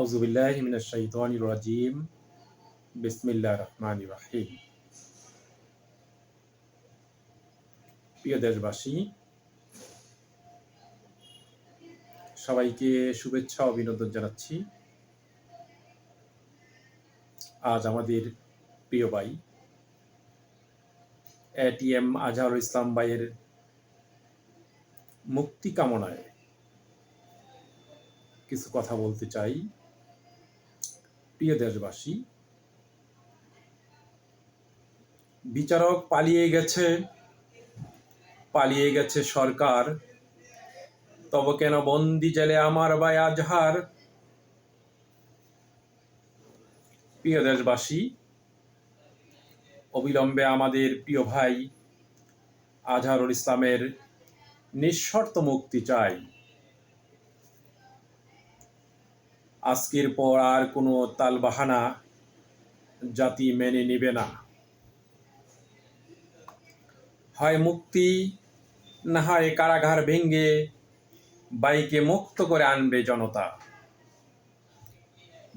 আউজুবিল্লাহ মিনাশ রাজিম বিসমিল্লাহ রহমান রাহিম প্রিয় দেশবাসী, সবাইকে শুভেচ্ছা অভিনন্দন জানাচ্ছি। আজ আমাদের প্রিয় ভাই এটিএম আজহারুল ইসলাম ভাইয়ের মুক্তি কামনায় কিছু কথা বলতে চাই। প্রিয় দেশবাসী, বিচারক পালিয়ে গেছে পালিয়ে গেছে সরকার। তবে কেন বন্দি জেলে আমার ভাই আজহার? প্রিয় দেশবাসী, অবিলম্বে আমাদের প্রিয় ভাই আজহারুল ইসলামের নিঃশর্ত মুক্তি চাই। আজকের পর আর কোনো তালবাহানা জাতি মেনে নিবে না। হয় মুক্তি, না হয় কারাগার ভেঙ্গে বাইকে মুক্ত করে আনবে জনতা।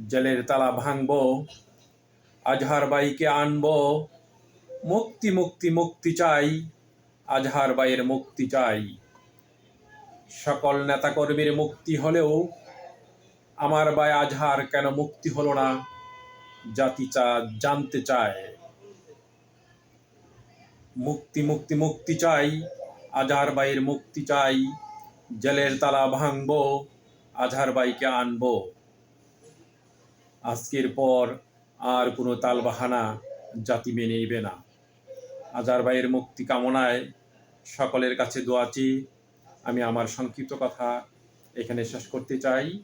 জেলের তালা ভাঙব, আজহার বাইকে আনব। মুক্তি মুক্তি মুক্তি চাই, আজহার বাইয়ের মুক্তি চাই। সকল নেতাকর্মীর মুক্তি হলেও আমার ভাই আজহার কেন মুক্তি হলো না? জাতি চা, জানতে চায়। মুক্তি মুক্তি মুক্তি চাই। আজহার বাইয়ের মুক্তি চাই। জেলের তালা ভাঙব, আজহার বাইকে আনব। আজকের পর আর কোনো তালবাহানা জাতি মেনে নেবে না। আজহার বাইয়ের মুক্তি কামনায় সকলের কাছে দোয়াচি আমি আমার সংক্ষিপ্ত কথা এখানে শেষ করতে চাই।